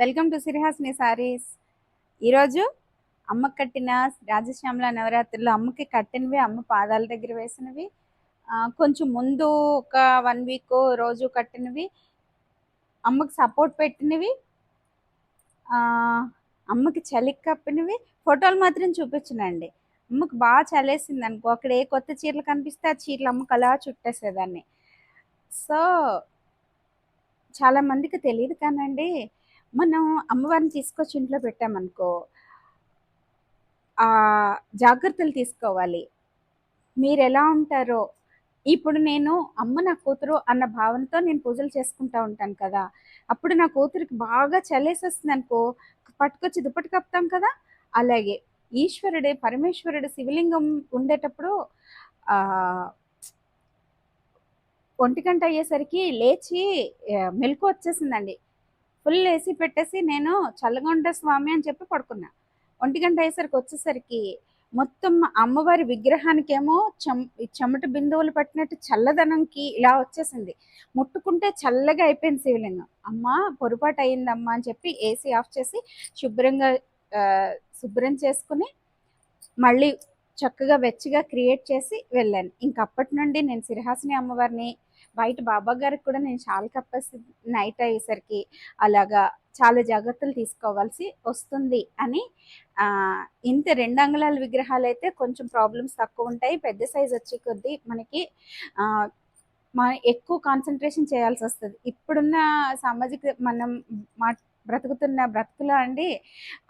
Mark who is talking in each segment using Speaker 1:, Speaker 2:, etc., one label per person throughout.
Speaker 1: Welcome to సిరిహాస్ని saris. ఈరోజు అమ్మ కట్టిన రాజశ్యామల నవరాత్రులు అమ్మకి కట్టినవి అమ్మ పాదాల దగ్గర వేసినవి. కొంచెం ముందు ఒక వన్ వీక్ రోజు కట్టినవి. అమ్మకి సపోర్ట్ పెట్టినవి. అమ్మకి చలికి కప్పినవి. ఫోటోలు మాత్రం చూపించనండి. అమ్మకి బాగా చలేసింది అనుకో అక్కడ ఏ కొత్త చీరలు కనిపిస్తే ఆ చీరలు అమ్మకి అలా చుట్టేసేదాన్ని. సో చాలామందికి తెలియదు కానండి మనం అమ్మవారిని తీసుకొచ్చి ఇంట్లో పెట్టామనుకో ఆ జాగ్రత్తలు తీసుకోవాలి. మీరు ఎలా ఉంటారో ఇప్పుడు నేను అమ్మ నా కూతురు అన్న భావనతో నేను పూజలు చేసుకుంటా ఉంటాను కదా అప్పుడు నా కూతురికి బాగా చలేసేస్తుంది అనుకో పట్టుకొచ్చి దుప్పటి కప్తాం కదా అలాగే ఈశ్వరుడే పరమేశ్వరుడు శివలింగం ఉండేటప్పుడు ఒంటికంట ఒంటి గంట అయ్యేసరికి లేచి మెలకు వచ్చేసిందండి. ఫుల్ వేసి పెట్టేసి నేను చల్లగొండ స్వామి అని చెప్పి పడుకున్నా. ఒంటి గంట అయ్యేసరికి వచ్చేసరికి మొత్తం అమ్మవారి విగ్రహానికేమో చెమ్ చెమట బిందువులు పట్టినట్టు చల్లదనంకి ఇలా వచ్చేసింది. ముట్టుకుంటే చల్లగా అయిపోయింది శివలింగం అమ్మ పొరపాటు అయిందమ్మా అని చెప్పి ఏసీ ఆఫ్ చేసి శుభ్రంగా శుభ్రం చేసుకుని మళ్ళీ చక్కగా వెచ్చగా క్రియేట్ చేసి వెళ్ళాను. ఇంకప్పటి నుండి నేను సిరిహాసిని అమ్మవారిని బయట బాబా గారికి కూడా నేను చాలా కప్పేసి నైట్ అయ్యేసరికి అలాగా చాలా జాగ్రత్తలు తీసుకోవాల్సి వస్తుంది అని ఇంత రెండు అంగుళాల విగ్రహాలు అయితే కొంచెం ప్రాబ్లమ్స్ తక్కువ ఉంటాయి. పెద్ద సైజ్ వచ్చే కొద్దీ మనకి మన ఎక్కువ కాన్సన్ట్రేషన్ చేయాల్సి వస్తుంది. ఇప్పుడున్న సామాజిక మనం మా బ్రతుకుతున్న బ్రతుకులో అండి.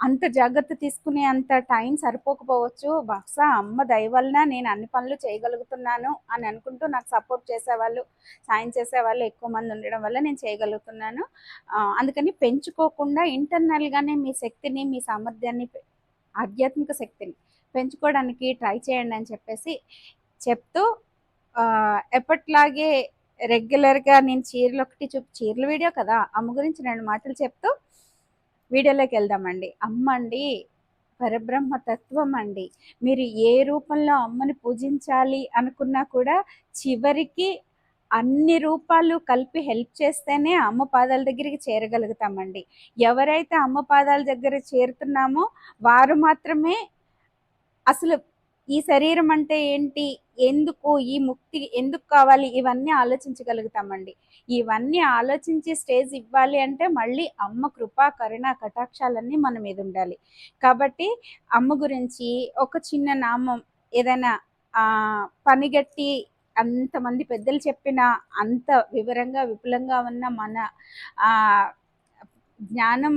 Speaker 1: అంత జాగ్రత్త తీసుకునే అంత టైం సరిపోకపోవచ్చు. బహుశా అమ్మ దయ వలన నేను అన్ని పనులు చేయగలుగుతున్నాను అని అనుకుంటూ నాకు సపోర్ట్ చేసేవాళ్ళు సాయం చేసేవాళ్ళు ఎక్కువ మంది ఉండడం వల్ల నేను చేయగలుగుతున్నాను. అందుకని పెంచుకోకుండా ఇంటర్నల్గానే మీ శక్తిని మీ సామర్థ్యాన్ని ఆధ్యాత్మిక శక్తిని పెంచుకోవడానికి ట్రై చేయండి అని చెప్పేసి చెప్తూ ఎప్పట్లాగే రెగ్యులర్గా నేను చీరలు ఒకటి చూపి చీరల వీడియో కదా అమ్మ గురించి రెండు మాటలు చెప్తూ వీడియోలోకి వెళ్దామండి. అమ్మ అండి పరబ్రహ్మ తత్వం అండి. మీరు ఏ రూపంలో అమ్మని పూజించాలి అనుకున్నా కూడా చివరికి అన్ని రూపాలు కలిపి హెల్ప్ చేస్తేనే అమ్మ పాదాల దగ్గరికి చేరగలుగుతామండి. ఎవరైతే అమ్మ పాదాల దగ్గర చేరుతున్నామో వారు మాత్రమే అసలు ఈ శరీరం అంటే ఏంటి? ఎందుకు ఈ ముక్తి ఎందుకు కావాలి? ఇవన్నీ ఆలోచించగలుగుతామండి. ఇవన్నీ ఆలోచించి స్టేజ్ ఇవ్వాలి అంటే మళ్ళీ అమ్మ కృప కరుణ కటాక్షాలన్నీ మన మీద ఉండాలి. కాబట్టి అమ్మ గురించి ఒక చిన్న నామం ఏదైనా ఆ పనిగట్టి అంతమంది పెద్దలు చెప్పిన అంత వివరంగా విపులంగా ఉన్న మన ఆ జ్ఞానం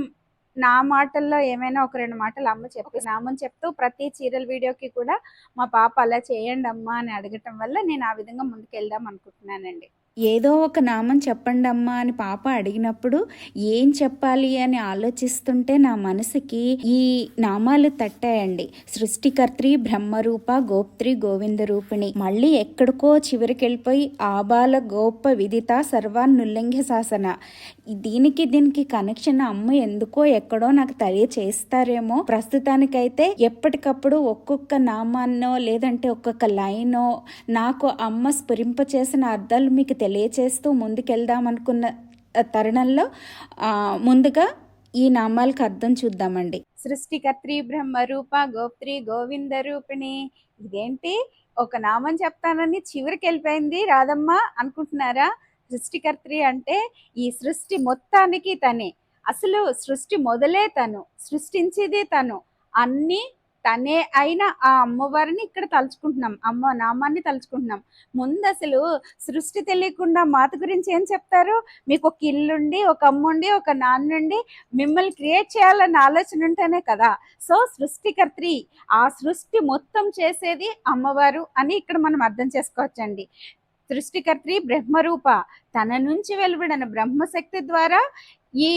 Speaker 1: నా మాటల్లో ఏమైనా ఒక రెండు మాటలు అమ్మ చెప్పి నామం చెప్తూ ప్రతి చీరల వీడియోకి కూడా మా పాప అలా చేయండి అమ్మా అని అడగటం వల్ల నేను ఆ విధంగా ముందుకు వెళ్దాం అనుకుంటున్నానండి.
Speaker 2: ఏదో ఒక నామం చెప్పండి అమ్మా అని పాప అడిగినప్పుడు ఏం చెప్పాలి అని ఆలోచిస్తుంటే నా మనసుకి ఈ నామాలు తట్టాయండి. సృష్టికర్త్రి బ్రహ్మరూప గోప్త్రి గోవింద రూపిణి మళ్ళీ ఎక్కడికో చివరికి వెళ్ళిపోయి ఆబాల గోప విదిత సర్వాన్నుల్లంఘ్య శాసన. దీనికి దీనికి కనెక్షన్ అమ్మ ఎందుకో ఎక్కడో నాకు తెలియచేస్తారేమో. ప్రస్తుతానికైతే ఎప్పటికప్పుడు ఒక్కొక్క నామాన్నో లేదంటే ఒక్కొక్క లైనో నాకు అమ్మ స్ఫురింప చేసిన అర్థాలు మీకు తెలియచేస్తూ ముందుకెళ్దాం అనుకున్న తరుణంలో ముందుగా ఈ నామాలకు అర్థం చూద్దామండి.
Speaker 1: సృష్టికర్త్రి బ్రహ్మ రూప గోప్త్రి గోవింద రూపిణి. ఇదేంటి? ఒక నామం చెప్తానని చివరికి వెళ్ళిపోయింది రాదమ్మా అనుకుంటున్నారా? సృష్టికర్త్రి అంటే ఈ సృష్టి మొత్తానికి తనే. అసలు సృష్టి మొదలే తను సృష్టించేదే తను. అన్ని తనే అయిన ఆ అమ్మవారిని ఇక్కడ తలుచుకుంటున్నాం. అమ్మ నామాన్ని తలుచుకుంటున్నాం. ముందు అసలు సృష్టి తెలియకుండా మాత గురించి ఏం చెప్తారు? మీకు ఒక ఇల్లుండి ఒక అమ్ముండి ఒక నాన్నుండి మిమ్మల్ని క్రియేట్ చేయాలన్న ఆలోచన ఉంటేనే కదా. సో సృష్టికర్త్రి ఆ సృష్టి మొత్తం చేసేది అమ్మవారు అని ఇక్కడ మనం అర్థం చేసుకోవచ్చండి. సృష్టికర్త్రి బ్రహ్మరూప. తన నుంచి వెలువడిన బ్రహ్మశక్తి ద్వారా ఈ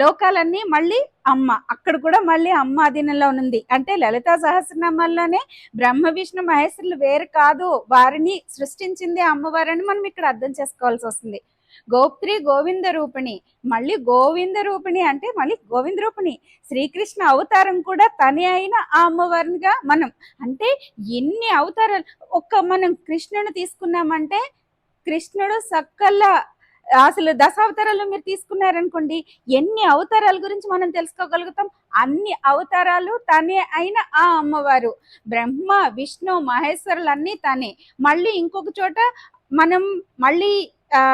Speaker 1: లోకాలన్నీ మళ్ళీ అమ్మ అక్కడ కూడా మళ్ళీ అమ్మ అధీనంలో ఉంది. అంటే లలితా సహస్రనామాల్లోనే బ్రహ్మ విష్ణు మహేశ్వరులు వేరు కాదు. వారిని సృష్టించింది అమ్మవారని మనం ఇక్కడ అర్థం చేసుకోవాల్సి వస్తుంది. గోప్త్రి గోవింద రూపిణి. మళ్ళీ గోవింద రూపిణి అంటే మళ్ళీ గోవింద రూపిణి. శ్రీకృష్ణ అవతారం కూడా తనే అయిన ఆ అమ్మవారినిగా మనం. అంటే ఎన్ని అవతారాలు ఒక్క మనం కృష్ణుని తీసుకున్నామంటే కృష్ణుడు సకల అసలు దశావతారాలు మీరు తీసుకున్నారనుకోండి ఎన్ని అవతారాల గురించి మనం తెలుసుకోగలుగుతాం? అన్ని అవతారాలు తనే అయిన ఆ అమ్మవారు. బ్రహ్మ విష్ణు మహేశ్వరులు అన్నీ తనే. మళ్ళీ ఇంకొక చోట మనం మళ్ళీ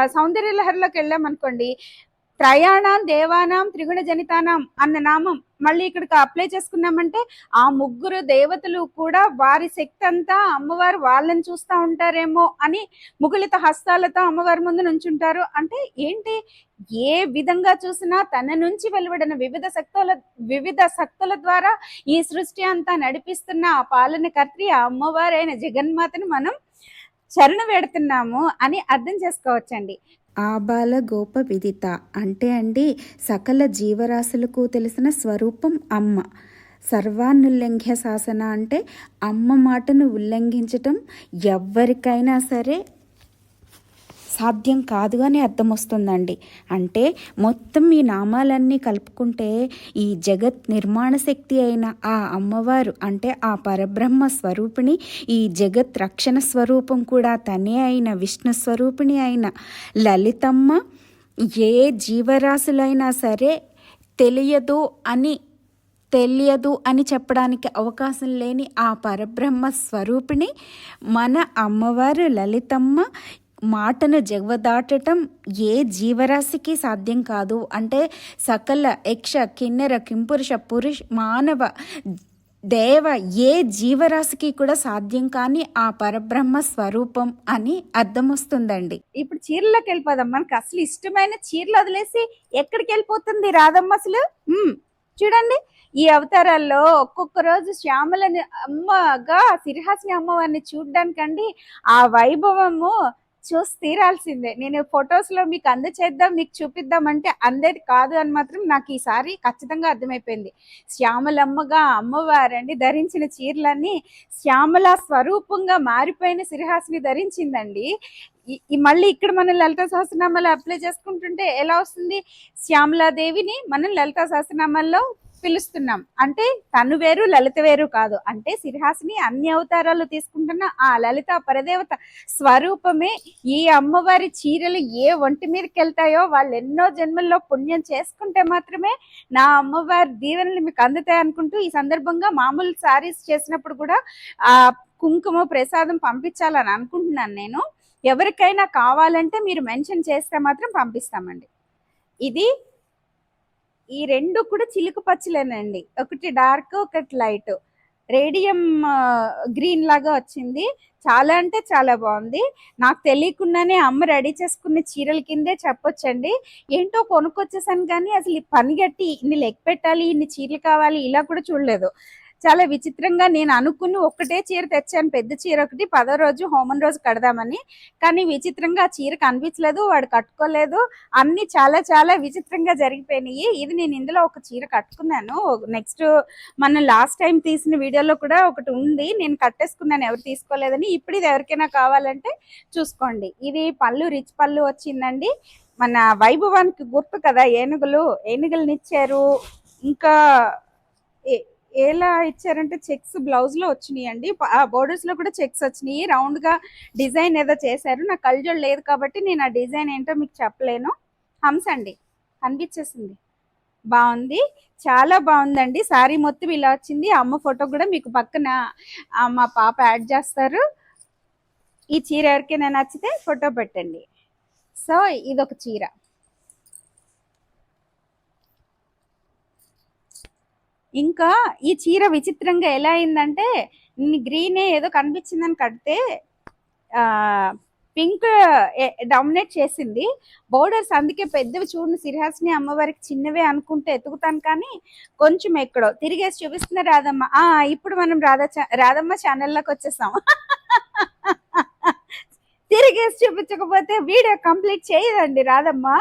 Speaker 1: సౌందర్య లహరిలోకి వెళ్ళాం అనుకోండి త్రయాణం దేవానాం త్రిగుణ జనితానాం అన్న నామం మళ్ళీ ఇక్కడికి అప్లై చేసుకున్నామంటే ఆ ముగ్గురు దేవతలు కూడా వారి శక్తి అంతా అమ్మవారు వాళ్ళని చూస్తూ ఉంటారేమో అని ముగులిత హస్తాలతో అమ్మవారి ముందు నుంచుంటారు. అంటే ఏంటి? ఏ విధంగా చూసినా తన నుంచి వెలువడిన వివిధ శక్తుల వివిధ శక్తుల ద్వారా ఈ సృష్టి అంతా నడిపిస్తున్న ఆ పాలనకర్త్రి ఆ అమ్మవారైన జగన్మాతని మనం చరణ వేడుతున్నాము అని అర్థం చేసుకోవచ్చండి.
Speaker 2: ఆబాల గోప విదిత. అంటే అండి సకల జీవరాశులకు తెలిసిన స్వరూపం అమ్మ. సర్వానుల్లంఘ్య శాసన అంటే అమ్మ మాటను ఉల్లంఘించటం ఎవరికైనా సరే సాధ్యం కాదు అని అర్థం వస్తుందండి అంటే మొత్తం ఈ నామాలన్నీ కలుపుకుంటే ఈ జగత్ నిర్మాణ శక్తి అయిన ఆ అమ్మవారు అంటే ఆ పరబ్రహ్మ స్వరూపిణి ఈ జగత్ రక్షణ స్వరూపం కూడా తనే అయిన విష్ణు స్వరూపిణి అయిన లలితమ్మ ఏ జీవరాశులైనా సరే తెలియదు అని తెలియదు అని చెప్పడానికి అవకాశం లేని ఆ పరబ్రహ్మ స్వరూపిణి మన అమ్మవారు లలితమ్మ మాటను జగవదాటటం ఏ జీవరాశికి సాధ్యం కాదు. అంటే సకల యక్ష కిన్నెర కింపురుష పురుష మానవ దేవ ఏ జీవరాశికి కూడా సాధ్యం కాని ఆ పరబ్రహ్మ స్వరూపం అని అర్థం వస్తుందండి
Speaker 1: ఇప్పుడు చీరలోకి వెళ్ళిపోదాం మనకు అసలు ఇష్టమైన చీరలు వదిలేసి ఎక్కడికి వెళ్ళిపోతుంది రాధమ్మ అసలు? చూడండి. ఈ అవతారాల్లో ఒక్కొక్క రోజు శ్యామలని అమ్మగా సిరిహాసిని అమ్మవారిని చూడడానికండి ఆ వైభవము చూసి తీరాల్సిందే. నేను ఫొటోస్లో మీకు అందచేద్దాం మీకు చూపిద్దాం అంటే అందేది కాదు అని మాత్రం నాకు ఈసారి ఖచ్చితంగా అర్థమైపోయింది. శ్యామలమ్మగా అమ్మవారండి ధరించిన చీరలన్నీ శ్యామల స్వరూపంగా మారిపోయిన సిరిహాసిని ధరించిందండి. ఈ మళ్ళీ ఇక్కడ మనం లలిత సహస్రనామాలు అప్లై చేసుకుంటుంటే ఎలా వస్తుంది? శ్యామలాదేవిని మనం లలిత సహస్రనామాల్లో పిలుస్తున్నాం. అంటే తను వేరు లలిత వేరు కాదు. అంటే సిరిహాసిని అన్ని అవతారాలు తీసుకుంటున్న ఆ లలిత పరదేవత స్వరూపమే ఈ అమ్మవారి చీరలు ఏ ఒంటి మీదకి వెళ్తాయో వాళ్ళు ఎన్నో జన్మల్లో పుణ్యం చేసుకుంటే మాత్రమే నా అమ్మవారి దీవెనలు మీకు అందుతాయి అనుకుంటూ ఈ సందర్భంగా మామూలు సారీస్ చేసినప్పుడు కూడా ఆ కుంకుమ ప్రసాదం పంపించాలని అనుకుంటున్నాను నేను. ఎవరికైనా కావాలంటే మీరు మెన్షన్ చేస్తే మాత్రం పంపిస్తామండి. ఇది ఈ రెండు కూడా చిలుకు పచ్చలేనండి. ఒకటి డార్క్ ఒకటి లైట్. రేడియం గ్రీన్ లాగా వచ్చింది. చాలా అంటే చాలా బాగుంది. నాకు తెలియకుండానే అమ్మ రెడీ చేసుకున్న చీరల కిందే చెప్పొచ్చండి. ఏంటో కొనుక్కొచ్చేసాను కానీ అసలు ఈ పని గట్టి ఇన్ని లెక్క పెట్టాలి ఇన్ని చీరలు కావాలి ఇలా కూడా చూడలేదు. చాలా విచిత్రంగా నేను అనుకుని ఒక్కటే చీర తెచ్చాను. పెద్ద చీర ఒకటి పదో రోజు హోమం రోజు కడదామని. కానీ విచిత్రంగా ఆ చీర కనిపించలేదు వాడు కట్టుకోలేదు. అన్ని చాలా చాలా విచిత్రంగా జరిగిపోయినాయి. ఇది నేను ఇందులో ఒక చీర కట్టుకున్నాను. నెక్స్ట్ మన లాస్ట్ టైం తీసిన వీడియోలో కూడా ఒకటి ఉంది. నేను కట్టేసుకున్నాను ఎవరు తీసుకోలేదని. ఇప్పుడు ఇది ఎవరికైనా కావాలంటే చూసుకోండి. ఇది పళ్ళు రిచ్ పళ్ళు వచ్చిందండి. మన వైభవానికి గుర్తు కదా ఏనుగులు. ఏనుగులనిచ్చారు ఇంకా ఏ- ఎలా ఇచ్చారంటే చెక్స్ బ్లౌజ్లో వచ్చినాయి అండి ఆ బోర్డర్స్లో కూడా చెక్స్ వచ్చినాయి. రౌండ్గా డిజైన్ ఏదో చేశారు. నాకు కళ్ళజోడు లేదు కాబట్టి నేను ఆ డిజైన్ ఏంటో మీకు చెప్పలేను. హంస అండి. కనిపించేసింది. బాగుంది. చాలా బాగుందండి. సారీ మొత్తం ఇలా వచ్చింది. అమ్మ ఫోటో కూడా మీకు పక్కన మా పాప యాడ్ చేస్తారు. ఈ చీర ఎవరికైనా నచ్చితే ఫోటో పెట్టండి. సో ఇదొక చీర. ఇంకా ఈ చీర విచిత్రంగా ఎలా అయిందంటే గ్రీనే ఏదో కనిపించిందని కడితే పింక్ డామినేట్ చేసింది. బోర్డర్స్ అందుకే పెద్దవి చూడండి. సిరిహాసిని అమ్మవారికి చిన్నవే అనుకుంటే ఎతుకుతాను కానీ కొంచెం ఎక్కడో. తిరిగేసి చూపిస్తున్న రాధమ్మ. ఆ ఇప్పుడు మనం రాధా చా- రాధమ్మ ఛానల్లోకి వచ్చేసాం. తిరిగేసి చూపించకపోతే వీడియో కంప్లీట్ చేయదండి రాధమ్మ.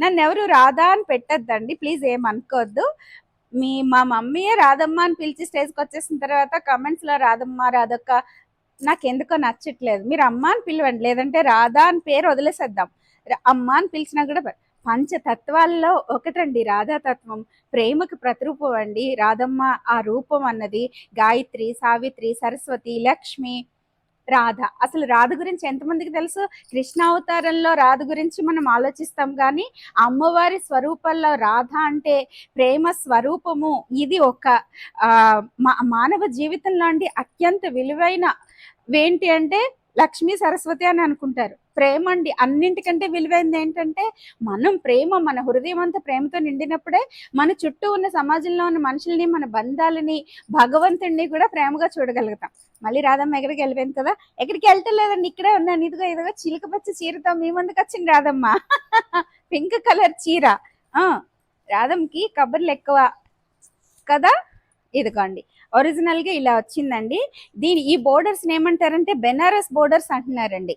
Speaker 1: నన్ను ఎవరు రాధా అని పెట్టద్దండి. ప్లీజ్ ఏమనుకోవద్దు మీ మా మమ్మీయే రాధమ్మ అని పిలిచి స్టేజ్కి వచ్చేసిన తర్వాత కమెంట్స్లో రాధమ్మ రాధక్క నాకు ఎందుకో నచ్చట్లేదు. మీరు అమ్మ అని పిలవండి. లేదంటే రాధా అని పేరు వదిలేసేద్దాం. అమ్మ అని పిలిచినా కూడా పంచతత్వాల్లో ఒకటండి రాధాతత్వం. ప్రేమకు ప్రతిరూపం అండి. రాధమ్మ ఆ రూపం అన్నది గాయత్రి సావిత్రి సరస్వతి లక్ష్మి రాధ. అసలు రాధ గురించి ఎంతమందికి తెలుసు? కృష్ణ అవతారంలో రాధ గురించి మనం ఆలోచిస్తాం కానీ అమ్మవారి స్వరూపంలో రాధ అంటే ప్రేమ స్వరూపము. ఇది ఒక మా- మానవ జీవితంలో అండి అత్యంత విలువైన ఏంటి అంటే లక్ష్మీ సరస్వతి అని అనుకుంటారు. ప్రేమ అండి. అన్నింటికంటే విలువైంది ఏంటంటే మనం ప్రేమ మన హృదయం అంతా ప్రేమతో నిండినప్పుడే మన చుట్టూ ఉన్న సమాజంలో ఉన్న మనుషుల్ని మన బంధాలని భగవంతుడిని కూడా ప్రేమగా చూడగలుగుతాం. మళ్ళీ రాధమ్మ ఎక్కడికి వెళ్ళిపోయింది కదా? ఎక్కడికి వెళ్తలేదండి ఇక్కడే ఉన్నాను. ఇదిగో ఇదిగో చిలుక పచ్చి చీరతో మీ ముందుకు వచ్చింది రాధమ్మ. పింక్ కలర్ చీర. ఆ రాధమ్కి ఎక్కువ కదా? ఇదిగోండి. ఒరిజినల్గా ఇలా వచ్చిందండి. దీని ఈ బోర్డర్స్ ఏమంటారంటే బెనారస్ బోర్డర్స్ అంటున్నారండి.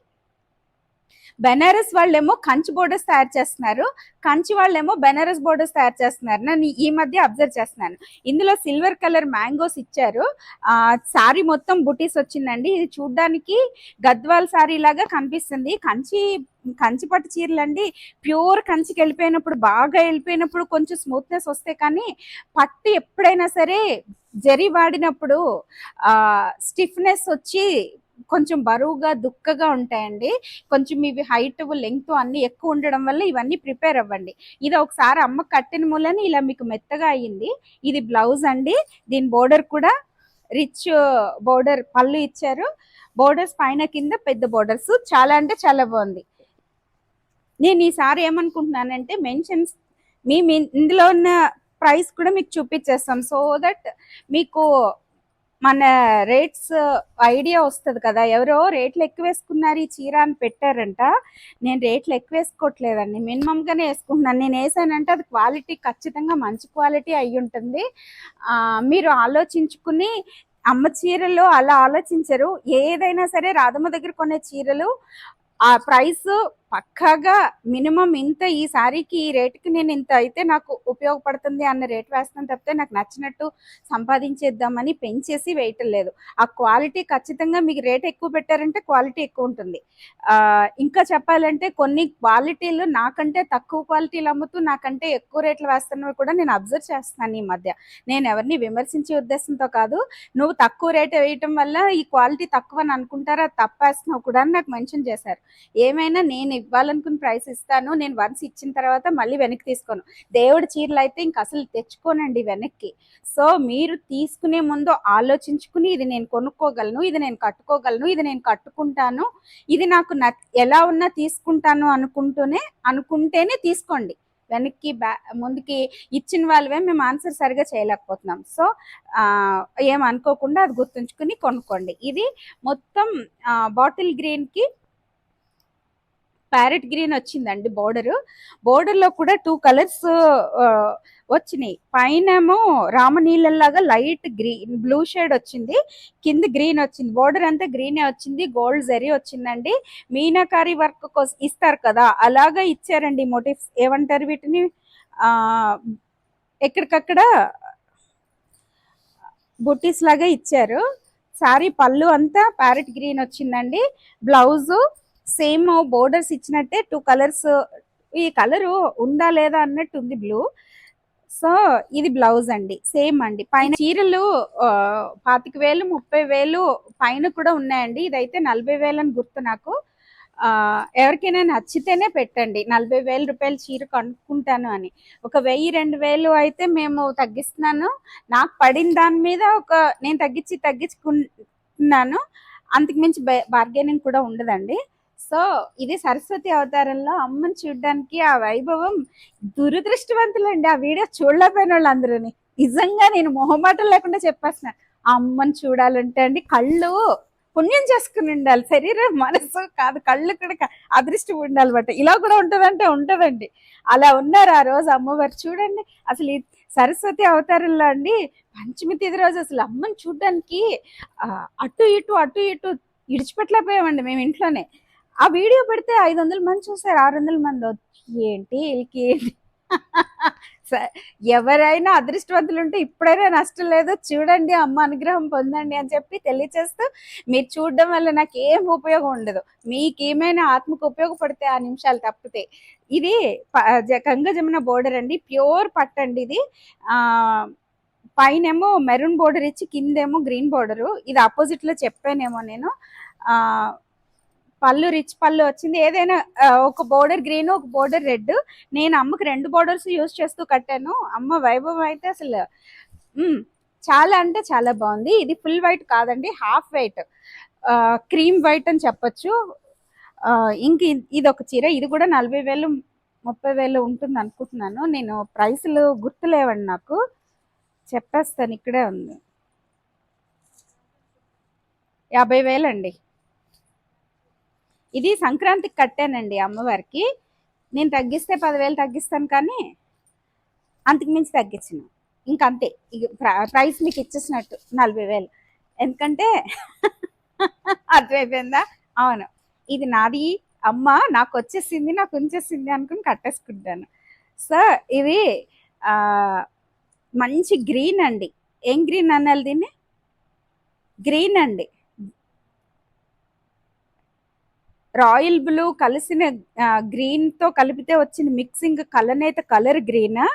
Speaker 1: బెనారస్ వాళ్ళేమో కంచి బోర్డర్స్ తయారు చేస్తున్నారు. కంచి వాళ్ళేమో బెనారస్ బోర్డర్స్ తయారు చేస్తున్నారు. నేను ఈ మధ్య అబ్జర్వ్ చేస్తున్నాను. ఇందులో సిల్వర్ కలర్ మ్యాంగోస్ ఇచ్చారు. ఆ సారీ మొత్తం బుటీస్ వచ్చిందండి. ఇది చూడ్డానికి గద్వాల్ సారీ లాగా కనిపిస్తుంది. కంచి కంచి పట్టు చీరలు అండి ప్యూర్ కంచికి వెళ్ళిపోయినప్పుడు బాగా వెళ్ళిపోయినప్పుడు కొంచెం స్మూత్నెస్ వస్తే కానీ పట్టు ఎప్పుడైనా సరే జరి వాడినప్పుడు ఆ స్టిఫ్నెస్ వచ్చి కొంచెం బరువుగా దుక్కగా ఉంటాయండి. కొంచెం ఇవి హైట్ లెంగ్త్ అన్ని ఎక్కువ ఉండడం వల్ల ఇవన్నీ ప్రిపేర్ అవ్వండి. ఇది ఒకసారి అమ్మ కట్టిన మూలని ఇలా మీకు మెత్తగా అయ్యింది ఇది బ్లౌజ్ అండి. దీని బోర్డర్ కూడా రిచ్ బోర్డర్ పళ్ళు ఇచ్చారు. బోర్డర్స్ పైన కింద పెద్ద బోర్డర్స్ చాలా అంటే చాలా బాగుంది. నేను ఈసారి ఏమనుకుంటున్నానంటే మెన్షన్స్ మీ మీ- ఇందులో ఉన్న ప్రైస్ కూడా మీకు చూపించేస్తాం. సో దట్ మీకు మన రేట్స్ ఐడియా వస్తుంది కదా. ఎవరో రేట్లు ఎక్కువ వేసుకున్నారు ఈ చీర అని పెట్టారంట. నేను రేట్లు ఎక్కువ వేసుకోవట్లేదండి. మినిమంగానే వేసుకుంటున్నాను. నేను వేసానంటే అది క్వాలిటీ ఖచ్చితంగా మంచి క్వాలిటీ అయి ఉంటుంది. మీరు ఆలోచించుకుని అమ్మ చీరలు అలా ఆలోచించరు. ఏదైనా సరే రాధమ్మ దగ్గర కొనే చీరలు ఆ ప్రైస్ పక్కాగా మినిమం ఇంత ఈ సారీకి ఈ రేటుకి నేను ఇంత అయితే నాకు ఉపయోగపడుతుంది అన్న రేట్ వేస్తాను తప్పితే నాకు నచ్చినట్టు సంపాదించేద్దామని పెంచేసి వేయటం లేదు. ఆ క్వాలిటీ ఖచ్చితంగా మీకు రేట్ ఎక్కువ పెట్టారంటే క్వాలిటీ ఎక్కువ ఉంటుంది. ఇంకా చెప్పాలంటే కొన్ని క్వాలిటీలు నాకంటే తక్కువ క్వాలిటీలు అమ్ముతూ నాకంటే ఎక్కువ రేట్లు వేస్తున్నవి కూడా నేను అబ్జర్వ్ చేస్తున్నాను ఈ మధ్య. నేను ఎవరిని విమర్శించే ఉద్దేశంతో కాదు నువ్వు తక్కువ రేట్ వేయటం వల్ల ఈ క్వాలిటీ తక్కువ అని అనుకుంటారా తప్పేస్తున్నావు కూడా అని నాకు మెన్షన్ చేశారు. ఏమైనా నేను ఇవ్వాలనుకున్న ప్రైస్ ఇస్తాను. నేను వన్స్ ఇచ్చిన తర్వాత మళ్ళీ వెనక్కి తీసుకోను. దేవుడి చీరలు అయితే ఇంక అసలు తెచ్చుకోనండి వెనక్కి. సో మీరు తీసుకునే ముందు ఆలోచించుకుని ఇది నేను కొనుక్కోగలను ఇది నేను కట్టుకోగలను ఇది నేను కట్టుకుంటాను ఇది నాకు న ఎలా ఉన్నా తీసుకుంటాను అనుకుంటూనే అనుకుంటేనే తీసుకోండి. వెనక్కి బ్యా ముందుకి ఇచ్చిన వాళ్ళవే మేము ఆన్సర్ సరిగా చేయలేకపోతున్నాం. సో ఏం అనుకోకుండా అది గుర్తుంచుకుని కొనుక్కోండి. ఇది మొత్తం బాటిల్ గ్రీన్కి ప్యారెట్ గ్రీన్ వచ్చిందండి బోర్డర్ బోర్డర్లో కూడా టూ కలర్స్ వచ్చినాయి. పైనేమో రామనీళ్ళలాగా లైట్ గ్రీన్ బ్లూ షేడ్ వచ్చింది. కింద గ్రీన్ వచ్చింది. బోర్డర్ అంతా గ్రీనే వచ్చింది. గోల్డ్ జరీ వచ్చిందండి. మీనాకారి వర్క్ కోసం ఇస్తారు కదా అలాగా ఇచ్చారండి మోటివ్స్ ఏమంటారు వీటిని? ఎక్కడికక్కడ బుట్టీస్ లాగా ఇచ్చారు. సారీ పళ్ళు అంతా ప్యారెట్ గ్రీన్ వచ్చిందండి. బ్లౌజు సేమ్ బోర్డర్స్ ఇచ్చినట్టే టూ కలర్స్ ఈ కలరు ఉందా లేదా అన్నట్టు ఉంది బ్లూ. సో ఇది బ్లౌజ్ అండి సేమ్ అండి. పైన చీరలు పాతిక వేలు ముప్పై వేలు పైన కూడా ఉన్నాయండి. ఇదైతే నలభై వేలు అని గుర్తు నాకు. ఎవరికైనా నచ్చితేనే పెట్టండి. నలభై వేల రూపాయల చీర కొనుక్కుంటాను అని. ఒక వెయ్యి రెండు వేలు అయితే మేము తగ్గిస్తున్నాను. నాకు పడిన దాని మీద ఒక నేను తగ్గించి తగ్గించుకున్నాను. అంతకుమించి బార్గెనింగ్ కూడా ఉండదండి. సో ఇది సరస్వతి అవతారంలో అమ్మని చూడడానికి ఆ వైభవం దురదృష్టవంతులండి. ఆ వీడియో చూడలేకపోయిన వాళ్ళందరూ నిజంగా నేను మొహమాటం లేకుండా చెప్పేసిన ఆ అమ్మని చూడాలంటే అండి కళ్ళు పుణ్యం చేసుకుని ఉండాలి. శరీరం మనసు కాదు కళ్ళు కూడా అదృష్టి అదృష్టం ఉండాలి ఇలా కూడా ఉంటుందంటే ఉంటుందండి. అలా ఉన్నారు ఆ రోజు అమ్మవారు. చూడండి అసలు సరస్వతి అవతారంలో అండి పంచమి తిథి రోజు అసలు అమ్మని చూడడానికి అటు ఇటు అటు ఇటు ఇడిచిపెట్టలేకపోయామండి మేము ఇంట్లోనే. ఆ వీడియో పెడితే ఐదు వందల మంది చూసారు ఆరు వందల మంది వచ్చి, ఏంటి వీళ్ళకి ఏంటి? ఎవరైనా అదృష్టవంతులు ఉంటే ఇప్పుడైనా నష్టం లేదు చూడండి అమ్మ అనుగ్రహం పొందండి అని చెప్పి తెలియచేస్తూ మీరు చూడడం వల్ల నాకు ఏం ఉపయోగం ఉండదు. మీకు ఏమైనా ఆత్మకు ఉపయోగపడితే ఆ నిమిషాలు తప్పితే. ఇది గంగ జమున బోర్డర్ అండి. ప్యూర్ పట్టండి అండి ఇది. ఆ పైనేమో మెరూన్ బోర్డర్ ఇచ్చి కిందేమో గ్రీన్ బోర్డరు. ఇది ఆపోజిట్లో చెప్పానేమో నేను. ఆ, పళ్ళు రిచ్ పళ్ళు వచ్చింది. ఏదైనా ఒక బోర్డర్ గ్రీన్ ఒక బోర్డర్ రెడ్. నేను అమ్మకి రెండు బోర్డర్స్ యూజ్ చేస్తూ కట్టాను. అమ్మ వైభవం అయితే అసలు చాలా అంటే చాలా బాగుంది. ఇది ఫుల్ వైట్ కాదండి హాఫ్ వైట్. క్రీమ్ వైట్ అని చెప్పొచ్చు. ఇంక ఇది ఒక చీర. ఇది కూడా నలభై వేలు ముప్పై వేలు ఉంటుంది అనుకుంటున్నాను. నేను ప్రైస్లు గుర్తులేవండి నాకు. చెప్పేస్తాను ఇక్కడే ఉంది. యాభై వేలండి. ఇది సంక్రాంతికి కట్టానండి అమ్మవారికి. నేను తగ్గిస్తే పదివేలు తగ్గిస్తాను కానీ అంతకు మించి తగ్గించిన. ఇంక అంతే. ఇక ప్ర- ప్రైస్ మీకు ఇచ్చేసినట్టు నలభై వేలు. ఎందుకంటే అర్థమైపోయిందా? అవును. ఇది నాది అమ్మ నాకు వచ్చేసింది నాకు ఉంచేసింది అనుకుని కట్టేసుకుంటాను. సో ఇది మంచి గ్రీన్ అండి. ఏం గ్రీన్ అనాలి దీన్ని? గ్రీన్ అండి. రాయల్ బ్లూ కలిసిన గ్రీన్తో కలిపితే వచ్చిన మిక్సింగ్ కలనేత కలర్ గ్రీన్.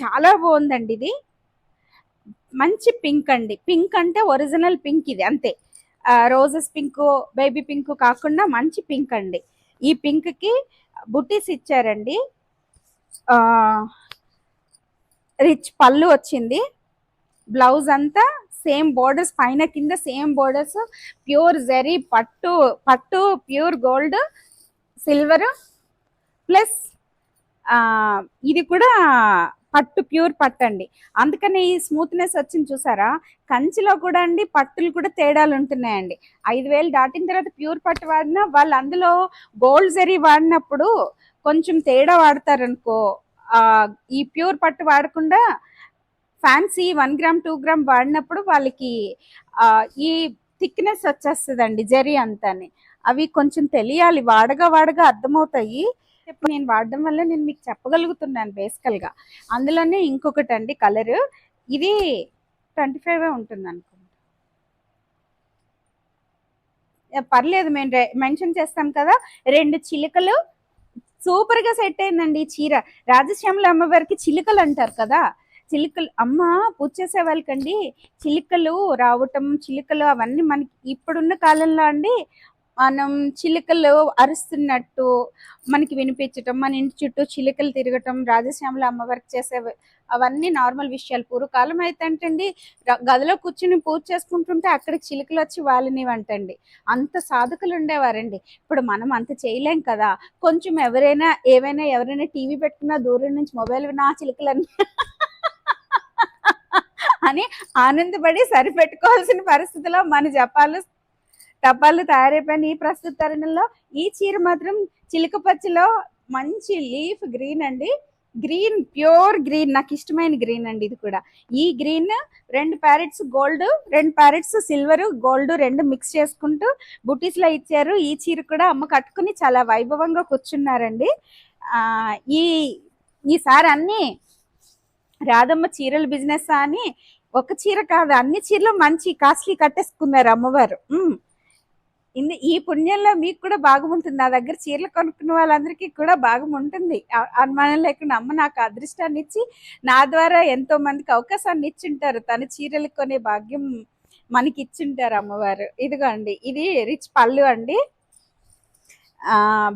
Speaker 1: చాలా బాగుందండి ఇది. మంచి పింక్ అండి. పింక్ అంటే ఒరిజినల్ పింక్ ఇది అంతే. రోజెస్ పింక్ బేబీ పింక్ కాకుండా మంచి పింక్ అండి. ఈ పింక్కి బుటీస్ ఇచ్చారండి. రిచ్ పళ్ళు వచ్చింది. బ్లౌజ్ అంతా సేమ్ బోర్డర్స్ పైన కింద సేమ్ బోర్డర్స్ ప్యూర్ జెరీ పట్టు పట్టు ప్యూర్ గోల్డ్ సిల్వర్ ప్లస్ ఇది కూడా పట్టు ప్యూర్ పట్టు అండి అందుకని ఈ స్మూత్నెస్ వచ్చింది చూసారా? కంచిలో కూడా అండి పట్టులు కూడా తేడాలు ఉంటున్నాయండి. ఐదు వేలు దాటిన తర్వాత ప్యూర్ పట్టు వాడినా వాళ్ళు అందులో గోల్డ్ జరీ వాడినప్పుడు కొంచెం తేడా వాడతారనుకో ఈ ప్యూర్ పట్టు వాడకుండా fancy one gram two gram వాడినప్పుడు వాళ్ళకి ఈ థిక్నెస్ వచ్చేస్తుందండి జరీ అంతని. అవి కొంచెం తెలియాలి వాడగా వాడగా అర్థమవుతాయి. ఇప్పుడు నేను వాడడం వల్ల నేను మీకు చెప్పగలుగుతున్నాను బేసికల్గా. అందులోనే ఇంకొకటి అండి కలర్ ఇది ట్వంటీ ఫైవ్ ఉంటుంది అనుకుంటా. పర్లేదు మేము మెన్షన్ చేస్తాం కదా. రెండు చిలుకలు. సూపర్గా సెట్ అయిందండి ఈ చీర. రాజశ్యామల అమ్మవారికి చిలుకలు అంటారు కదా. చిలుకలు అమ్మ పూజ చేసే వాళ్ళకండి చిలుకలు రావటం చిలుకలు అవన్నీ మనకి ఇప్పుడున్న కాలంలో అండి మనం చిలుకలు అరుస్తున్నట్టు మనకి వినిపించటం మన ఇంటి చుట్టూ చిలుకలు తిరగటం రాజశ్యామల అమ్మవారికి చేసే అవన్నీ నార్మల్ విషయాలు. పూర్వకాలం అయితే అంటండి గదిలో కూర్చుని పూజ చేసుకుంటుంటే అక్కడికి చిలుకలు వచ్చి వాళ్ళనివంటండి అంత సాధకులు ఉండేవారండి. ఇప్పుడు మనం అంత చేయలేం కదా. కొంచెం ఎవరైనా ఏవైనా ఎవరైనా టీవీ పెట్టుకున్నా దూరం నుంచి మొబైల్ విన్నా చిలుకలన్నీ అని ఆనందపడి సరిపెట్టుకోవాల్సిన పరిస్థితిలో మన జపాలు టపాలు తయారైపోయిన ఈ ప్రస్తుత తరుణంలో ఈ చీర మాత్రం చిలుక పచ్చిలో మంచి లీఫ్ గ్రీన్ అండి. గ్రీన్ ప్యూర్ గ్రీన్ నాకు ఇష్టమైన గ్రీన్ అండి ఇది కూడా. ఈ గ్రీన్ రెండు ప్యారెట్స్ గోల్డ్ రెండు ప్యారెట్స్ సిల్వర్ గోల్డ్ రెండు మిక్స్ చేసుకుంటూ బుటీస్లో ఇచ్చారు. ఈ చీర కూడా అమ్మ కట్టుకుని చాలా వైభవంగా కూర్చున్నారండి. ఈ ఈసారి అన్నీ రాధమ్మ చీరల బిజినెస్ అని ఒక చీర కాదు అన్ని చీరలు మంచి కాస్ట్లీ కట్టేసుకున్నారు అమ్మవారు. ఇన్ని ఈ పుణ్యంలో మీకు కూడా భాగం ఉంటుంది. నా దగ్గర చీరలు కొనుక్కున్న వాళ్ళందరికీ కూడా భాగం ఉంటుంది. అనుమానం లేకుండా అమ్మ నాకు అదృష్టాన్ని ఇచ్చి నా ద్వారా ఎంతో మందికి అవకాశాన్ని ఇచ్చింటారు. తన చీరలు కొనే భాగ్యం మనకి ఇచ్చింటారు అమ్మవారు. ఇదిగో అండి ఇది రిచ్ పళ్ళు అండి.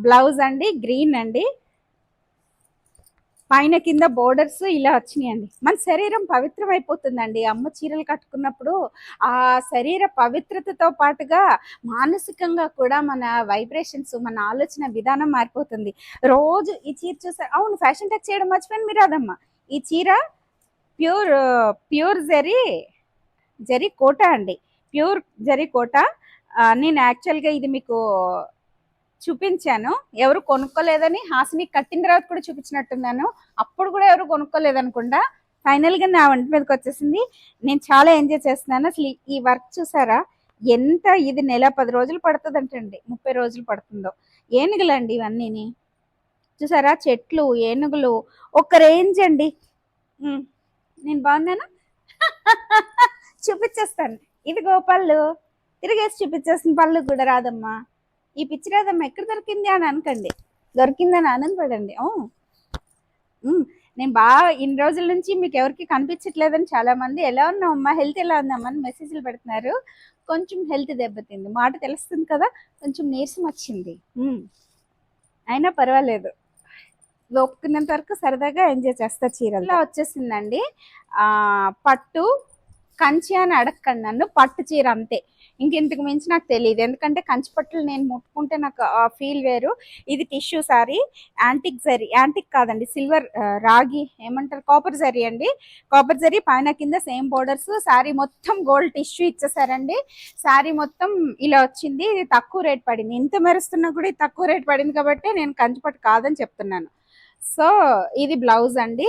Speaker 1: బ్లౌజ్ అండి గ్రీన్ అండి. పైన కింద బోర్డర్స్ ఇలా వచ్చినాయండి. మన శరీరం పవిత్రం అయిపోతుందండి అమ్మ చీరలు కట్టుకున్నప్పుడు ఆ శరీర పవిత్రతతో పాటుగా మానసికంగా కూడా మన వైబ్రేషన్స్ మన ఆలోచన విధానం మారిపోతుంది. రోజు ఈ చీర చూసారు అవును ఫ్యాషన్ టెక్ చేయడం మర్చిపోయింది మీరు అదమ్మ ఈ చీర ప్యూర్ ప్యూర్ జరీ జరీ కోట అండి. ప్యూర్ జరీ కోట. నేను యాక్చువల్గా ఇది మీకు చూపించాను. ఎవరు కొనుక్కోలేదని హాసిని కట్టిన తర్వాత కూడా చూపించినట్టున్నాను. అప్పుడు కూడా ఎవరు కొనుక్కోలేదనుకుంటా ఫైనల్గా నా వంటి మీదకి వచ్చేసింది. నేను చాలా ఎంజాయ్ చేస్తున్నాను. అసలు ఈ- వర్క్ చూసారా? ఎంత ఇది నెల పది రోజులు పడుతుందంటండి. ముప్పై రోజులు పడుతుందో. ఏనుగులండి ఇవన్నీని. చూసారా? చెట్లు ఏనుగులు. ఒక రేంజ్ అండి. నేను బాగున్నాను? చూపించేస్తాను. ఇది గోపాళ్ళు తిరిగేసి చూపించేసిన పళ్ళు కూడా రాదమ్మా. ఈ పిచ్చి రథం ఎక్కడ దొరికింది అని అనకండి. దొరికిందని ఆనందపడండి. నేను బాగా ఇన్ని రోజుల నుంచి మీకు ఎవరికి కనిపించట్లేదని చాలామంది ఎలా ఉన్నావు హెల్త్ ఎలా ఉందామని మెసేజ్లు పెడుతున్నారు. కొంచెం హెల్త్ దెబ్బతింది. మాట తెలుస్తుంది కదా కొంచెం నీరసం వచ్చింది. అయినా పర్వాలేదు. ఒప్పుకున్నంత వరకు సరదాగా ఎంజాయ్ చేస్తా చీరలు. వచ్చేసిందండి. పట్టు కంచి అని అడగకండి నన్ను. పట్టు చీర అంతే. ఇంకెంతకు మించి నాకు తెలియదు ఎందుకంటే కంచిపట్టులు నేను ముట్టుకుంటే నాకు ఆ ఫీల్ వేరు. ఇది tissue sari. Antique zari antique కాదండి సిల్వర్ రాగి ఏమంటారు కాపర్ జరీ అండి. కాపర్ జరీ పైన కింద సేమ్ బోర్డర్స్. శారీ మొత్తం గోల్డ్ టిష్యూ ఇచ్చేసారండి. శారీ మొత్తం ఇలా వచ్చింది. ఇది తక్కువ రేట్ పడింది. ఇంత మెరుస్తున్నా కూడా ఇది తక్కువ రేట్ పడింది కాబట్టి నేను కంచిపట్టు కాదని చెప్తున్నాను. సో ఇది బ్లౌజ్ అండి.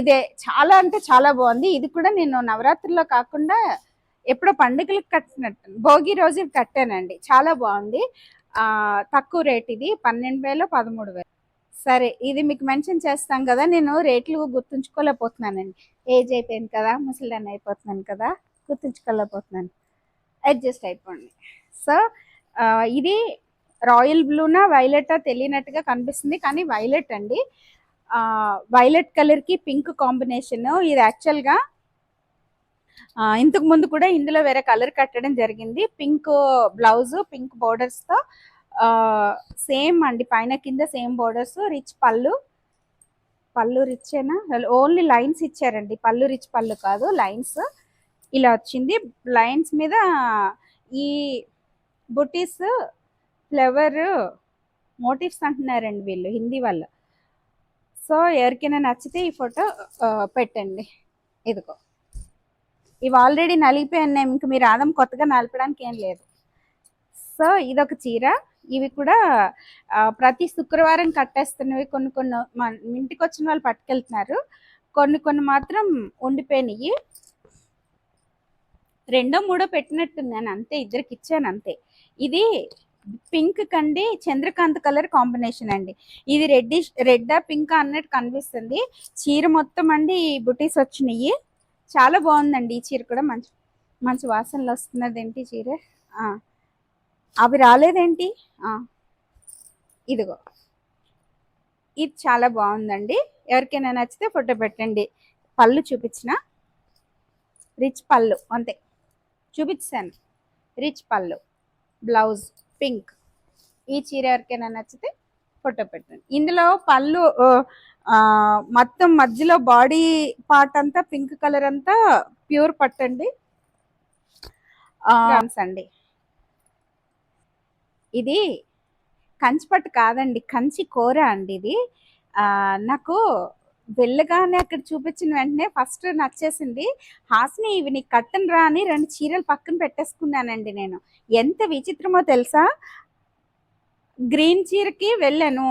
Speaker 1: ఇదే చాలా అంటే చాలా బాగుంది. ఇది కూడా నేను నవరాత్రిలో కాకుండా ఎప్పుడో పండుగలకు కట్టినట్టు భోగి రోజు కట్టానండి. చాలా బాగుంది. తక్కువ రేట్ ఇది పన్నెండు వేలు పదమూడు వేలు. సరే ఇది మీకు మెన్షన్ చేస్తాం కదా నేను రేట్లు గుర్తుంచుకోలేకపోతున్నానండి. ఏజ్ అయిపోయింది కదా ముసలిదాన్ని అయిపోతున్నాను కదా గుర్తుంచుకోలేకపోతున్నాను. అడ్జస్ట్ అయిపోండి. సో ఇది రాయల్ బ్లూనా వైలెటా తెలియనట్టుగా కనిపిస్తుంది కానీ వైలెట్ అండి. వైలెట్ కలర్కి పింక్ కాంబినేషన్. ఇది యాక్చువల్గా ఇంతకు ముందు కూడా ఇందులో వేరే కలర్ కట్టడం జరిగింది. పింక్ బ్లౌజ్ పింక్ బోర్డర్స్తో సేమ్ అండి. పైన కింద సేమ్ బోర్డర్స్ రిచ్ పళ్ళు. పళ్ళు రిచ్ అయినా ఓన్లీ లైన్స్ ఇచ్చారండి. పళ్ళు రిచ్ పళ్ళు కాదు లైన్స్. ఇలా వచ్చింది. లైన్స్ మీద ఈ బుటీస్ ఫ్లవర్ మోటివ్స్ అంటున్నారండి వీళ్ళు హిందీ వాళ్ళు. సో ఎవరికైనా నచ్చితే ఈ ఫోటో పెట్టండి. ఇదిగో. ఇవి ఆల్రెడీ నలిగిపోయినాయి ఇంక మీరు ఆదం కొత్తగా నలపడానికి ఏం లేదు. సో ఇదొక చీర. ఇవి కూడా ప్రతి శుక్రవారం కట్టేస్తున్నవి కొన్ని కొన్ని మన ఇంటికి వచ్చిన వాళ్ళు పట్టుకెళ్తున్నారు. కొన్ని కొన్ని మాత్రం ఉండిపోయినాయి. రెండో మూడో పెట్టినట్టున్నాను. అంతే ఇద్దరికి ఇచ్చాను అంతే. ఇది పింక్ కండి చంద్రకాంత్ కలర్ కాంబినేషన్ అండి. ఇది రెడ్డిష్ రెడ్డా పింక్ అన్నట్టు కనిపిస్తుంది. చీర మొత్తం అండి బుటీస్ వచ్చినాయి. చాలా బాగుందండి ఈ చీర కూడా. మంచి మంచి వాసనలు వస్తున్నది ఏంటి చీర? అవి రాలేదేంటి? ఇదిగో. ఇది చాలా బాగుందండి. ఎవరికైనా నచ్చితే ఫోటో పెట్టండి. పళ్ళు చూపించిన. రిచ్ పళ్ళు అంతే. చూపించాను. రిచ్ పళ్ళు బ్లౌజ్ పింక్. ఈ చీర ఎవరికైనా నచ్చితే ఫోటో పెట్టండి. ఇందులో పళ్ళు మొత్తం మధ్యలో బాడీ పార్ట్ అంతా పింక్ కలర్ అంతా ప్యూర్ పట్టండి. అండి. ఇది కంచి పట్టు కాదండి కంచి కూర అండి ఇది. ఆ, నాకు వెళ్ళగానే అక్కడ చూపించిన వెంటనే ఫస్ట్ నచ్చేసింది. హాస్ని ఇవి నీకు కట్టను రా అని రెండు చీరలు పక్కన పెట్టేసుకున్నానండి నేను. ఎంత విచిత్రమో తెలుసా? గ్రీన్ చీరకి వెళ్ళాను.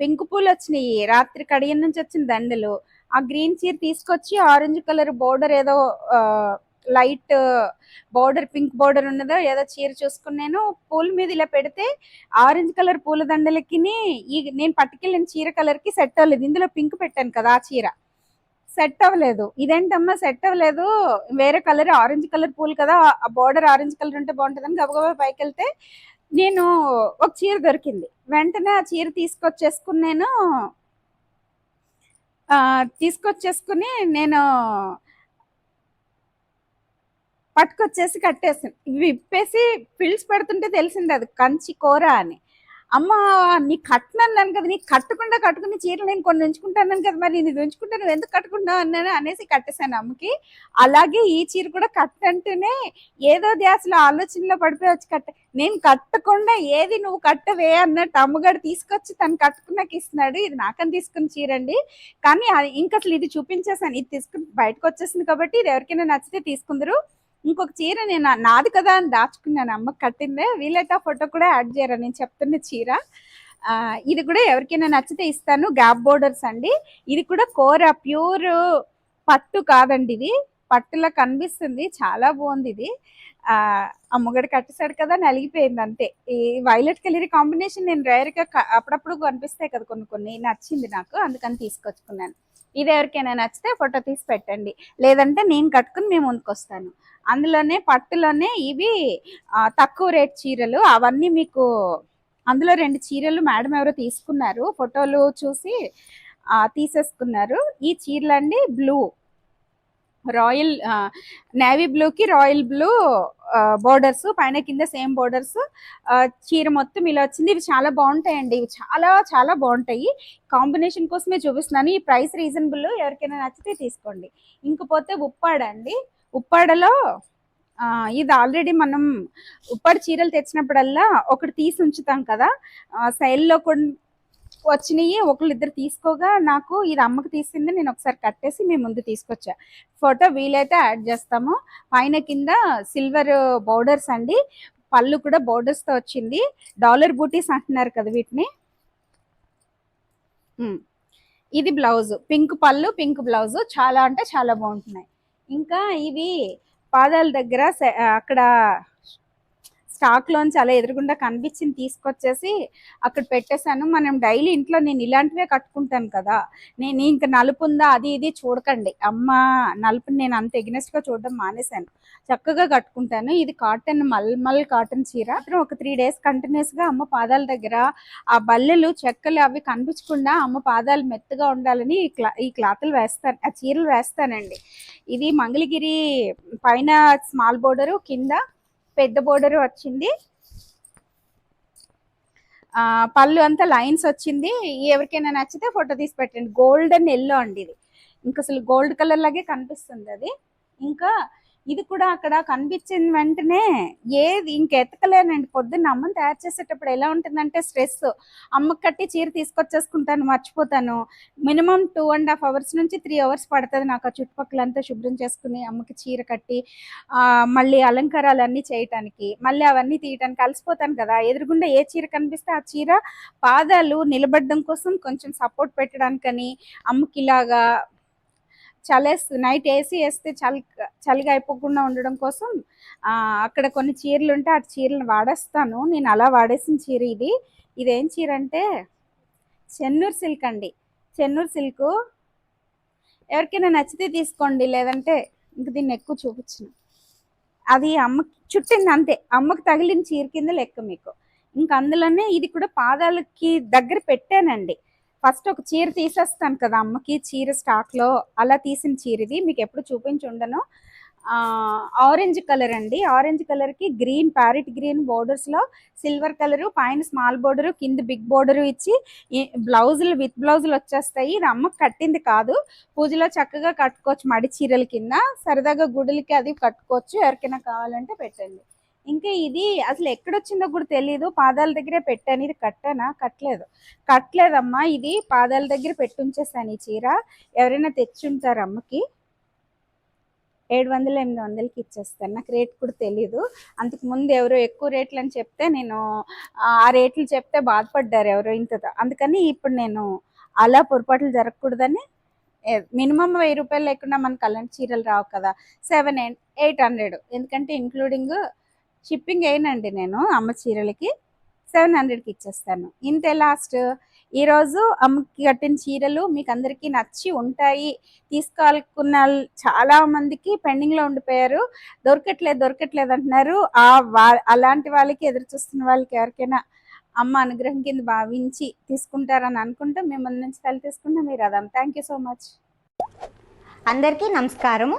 Speaker 1: పింక్ పూలు వచ్చినాయి. రాత్రి కడియం నుంచి వచ్చిన దండలు. ఆ గ్రీన్ చీర తీసుకొచ్చి ఆరెంజ్ కలర్ బోర్డర్ ఏదో లైట్ బోర్డర్ పింక్ బోర్డర్ ఉన్నదో ఏదో చీర చూసుకున్నాను. పూల మీద ఇలా పెడితే ఆరెంజ్ కలర్ పూల దండలకి ఈ నేను పట్టుకెళ్ళిన చీర కలర్కి సెట్ అవ్వలేదు. ఇందులో పింక్ పెట్టాను కదా ఆ చీర. సెట్ అవ్వలేదు. ఇదేంటమ్మా సెట్ అవ్వలేదు? వేరే కలర్ ఆరెంజ్ కలర్ పూలు కదా. ఆ బోర్డర్ ఆరెంజ్ కలర్ ఉంటే బాగుంటుందని గబగబా పైకి వెళ్తే నేను ఒక చీర దొరికింది. వెంటనే ఆ చీర తీసుకొచ్చేసుకున్నాను నేను తీసుకొచ్చేసుకుని నేను పట్టుకొచ్చేసి కట్టేసాను. విప్పేసి పిల్స్ పెడుతుంటే తెలిసింది అది కంచి కూర అని. అమ్మ నీ కట్టనన్నాను కదా నీ కట్టకుండా కట్టుకుని చీరలు నేను కొన్ని ఉంచుకుంటాను కదా మరి నేను ఇది నువ్వు ఎందుకు కట్టుకుంటావు అన్నాను అనేసి కట్టేశాను అమ్మకి. అలాగే ఈ చీర కూడా కట్టంటేనే ఏదో ధ్యాసలో ఆలోచనలో పడిపోయి వచ్చి కట్ట నేను కట్టకుండా ఏది నువ్వు కట్టవే అన్నట్టు అమ్మగారు తీసుకొచ్చి తను కట్టుకున్నాక ఇస్తున్నాడు. ఇది నాకని తీసుకున్న చీర అండి. కానీ అది- ఇంక అసలు ఇది చూపించేసాను ఇది తీసుకుని బయటకు వచ్చేసింది కాబట్టి ఇది ఎవరికైనా నచ్చితే తీసుకుందరు. ఇంకొక చీర నేను నాది కదా అని దాచుకున్నాను అమ్మకి కట్టిందే. వీలైతే ఆ ఫోటో కూడా యాడ్ చేయరా? నేను చెప్తున్న చీర. ఇది కూడా ఎవరికైనా నచ్చితే ఇస్తాను. గ్యాప్ బోర్డర్స్ అండి. ఇది కూడా కోర ప్యూర్ పట్టు కాదండి ఇది. పట్టులా కనిపిస్తుంది. చాలా బాగుంది ఇది. ఆ అమ్మగడు కట్టేశాడు కదా నలిగిపోయింది అంతే. ఈ వైలెట్ కలర్ కాంబినేషన్ నేను రేర్గా అప్పుడప్పుడు కనిపిస్తాయి కదా కొన్ని కొన్ని. నచ్చింది నాకు. అందుకని తీసుకొచ్చుకున్నాను. ఇది ఎవరికైనా నచ్చితే ఫోటో తీసి పెట్టండి. లేదంటే నేను కట్టుకుని మేము ముందుకొస్తాను. అందులోనే పట్టులోనే ఇవి తక్కువ రేట్ చీరలు. అవన్నీ మీకు అందులో రెండు చీరలు మేడం ఎవరో తీసుకున్నారు. ఫోటోలు చూసి తీసేసుకున్నారు. ఈ చీరలండి బ్లూ. రాయల్ నేవీ బ్లూకి రాయల్ బ్లూ బోర్డర్స్ పైన కింద సేమ్ బోర్డర్స్ చీర మొత్తం ఇలా వచ్చింది. ఇవి చాలా బాగుంటాయండి. ఇవి చాలా చాలా బాగుంటాయి. కాంబినేషన్ కోసమే చూపిస్తున్నాను. ఈ ప్రైస్ రీజనబుల్ ఎవరికైనా నచ్చితే తీసుకోండి. ఇంకపోతే ఉప్పాడండి. ఉప్పాడలో ఇది ఆల్రెడీ మనం ఉప్పాడు చీరలు తెచ్చినప్పుడల్లా ఒకటి తీసి ఉంచుతాం కదా శైలిలో కొన్ని వచ్చినాయి ఒకళ్ళు ఇద్దరు తీసుకోగా నాకు ఇది అమ్మకి తీసింది నేను ఒకసారి కట్టేసి మీ ముందు తీసుకొచ్చా. ఫోటో వీలైతే యాడ్ చేస్తాము. పైన కింద సిల్వర్ బోర్డర్స్ అండి. పళ్ళు కూడా బోర్డర్స్తో వచ్చింది. డాలర్ బూటీస్ అంటున్నారు కదా వీటిని. ఇది బ్లౌజ్. పింక్ పళ్ళు పింక్ బ్లౌజ్. చాలా అంటే చాలా బాగుంటున్నాయి. ఇంకా ఇవి పాదాల దగ్గర అక్కడ స్టాక్ లోంచి అలా ఎదురుగుండా కనిపించింది తీసుకొచ్చేసి అక్కడ పెట్టేశాను. మనం డైలీ ఇంట్లో నేను ఇలాంటివే కట్టుకుంటాను కదా నేను ఇంకా నలుపు ఉందా అది ఇది చూడకండి. అమ్మ నలుపుని నేను అంత ఎగ్నెస్ట్గా చూడడం మానేశాను. చక్కగా కట్టుకుంటాను. ఇది కాటన్ మల్మల్ కాటన్ చీర. ఒక త్రీ డేస్ కంటిన్యూస్గా అమ్మ పాదాల దగ్గర ఆ బల్లెలు చెక్కలు అవి కనిపించకుండా అమ్మ పాదాలు మెత్తగా ఉండాలని ఈ క్లా ఈ క్లాతులు వేస్తాను. ఆ చీరలు వేస్తానండి. ఇది మంగళగిరి పైన స్మాల్ బోర్డరు కింద పెద్ద బోర్డర్ వచ్చింది. ఆ పళ్ళు అంతా లైన్స్ వచ్చింది. ఎవరికైనా నచ్చితే ఫోటో తీసి పెట్టండి. గోల్డెన్ ఎల్లో అండి ఇది. ఇంకా అసలు గోల్డ్ కలర్ లాగే కనిపిస్తుంది అది. ఇంకా ఇది కూడా అక్కడ కనిపించిన వెంటనే ఏది ఇంకెతకలేనండి పొద్దున్న అమ్మని తయారు చేసేటప్పుడు ఎలా ఉంటుందంటే స్ట్రెస్ అమ్మ కట్టి చీర తీసుకొచ్చేసుకుంటాను మర్చిపోతాను. Minimum two and half hours నుంచి త్రీ అవర్స్ పడుతుంది నాకు ఆ చుట్టుపక్కలంతా శుభ్రం చేసుకుని అమ్మకి చీర కట్టి మళ్ళీ మళ్ళీ అలంకారాలన్నీ చేయటానికి. మళ్ళీ అవన్నీ తీయటానికి అలసిపోతాను కదా. ఎదురుగుండా ఏ చీర కనిపిస్తే ఆ చీర పాదాలు నిలబడడం కోసం కొంచెం సపోర్ట్ పెట్టడానికని అమ్మకి ఇలాగా చలేస్తుంది నైట్ ఏసీ వేస్తే చలి చలిగా అయిపోకుండా ఉండడం కోసం అక్కడ కొన్ని చీరలు ఉంటే ఆ చీరలు వాడేస్తాను. నేను అలా వాడేసిన చీర ఇది. ఇదేం చీర అంటే చెన్నూరు సిల్క్ అండి. చెన్నూరు సిల్క్. ఎవరికైనా నచ్చితే తీసుకోండి లేదంటే ఇంక దీన్ని ఎక్కువ చూపించిన. అది అమ్మకి చుట్టింది అంతే. అమ్మకి తగిలిన చీర కింద లెక్క మీకు. ఇంక అందులోనే ఇది కూడా పాదాలకి దగ్గర పెట్టానండి. ఫస్ట్ ఒక చీర తీసేస్తాను కదా అమ్మకి చీర స్టాక్లో అలా తీసిన చీర ఇది మీకు ఎప్పుడు చూపించి ఉండను. ఆరెంజ్ కలర్ అండి. ఆరెంజ్ కలర్కి గ్రీన్ ప్యారెట్ గ్రీన్ బోర్డర్స్లో సిల్వర్ కలర్ పైన స్మాల్ బోర్డరు కింద బిగ్ బోర్డర్ ఇచ్చి బ్లౌజులు విత్ బ్లౌజులు వచ్చేస్తాయి. ఇది అమ్మకి కట్టింది కాదు. పూజలో చక్కగా కట్టుకోవచ్చు మడి చీరల కింద. సరదాగా గుడులకి అది కట్టుకోవచ్చు. ఎవరికైనా కావాలంటే పెట్టండి. ఇంకా ఇది అసలు ఎక్కడొచ్చిందో కూడా తెలియదు పాదాల దగ్గరే పెట్టాను. ఇది కట్టానా? కట్టలేదు. కట్టలేదమ్మా ఇది. పాదాల దగ్గర పెట్టుంచేసాను ఈ చీర. ఎవరైనా తెచ్చుంటారు అమ్మకి. ఏడు వందలు ఎనిమిది వందలకి ఇచ్చేస్తాను. నాకు రేట్ కూడా తెలీదు. అంతకు ముందు ఎవరో ఎక్కువ రేట్లు అని చెప్తే నేను ఆ రేట్లు చెప్తే బాధపడ్డారు ఎవరో ఇంతతో. అందుకని ఇప్పుడు నేను అలా పొరపాట్లు జరగకూడదని మినిమం వెయ్యి రూపాయలు లేకుండా మనకు అలాంటి చీరలు రావు కదా. Seven eight hundred. ఎందుకంటే ఇంక్లూడింగ్ షిప్పింగ్ అయినండి నేను అమ్మ చీరలకి సెవెన్ హండ్రెడ్కి ఇచ్చేస్తాను. ఇంతే లాస్ట్ ఈరోజు అమ్మకి కట్టిన చీరలు మీకు అందరికీ నచ్చి ఉంటాయి. తీసుకోవాలనుకున్న వాళ్ళు చాలా మందికి పెండింగ్లో ఉండిపోయారు. దొరకట్లేదు దొరకట్లేదు అంటున్నారు. ఆ వా అలాంటి వాళ్ళకి ఎదురు చూస్తున్న వాళ్ళకి ఎవరికైనా అమ్మ అనుగ్రహం కింద భావించి తీసుకుంటారని అనుకుంటే మిమ్మల్ని నుంచి తల తీసుకుంటే మీరు అదాం థ్యాంక్ యూ సో మచ్.
Speaker 3: అందరికీ నమస్కారము.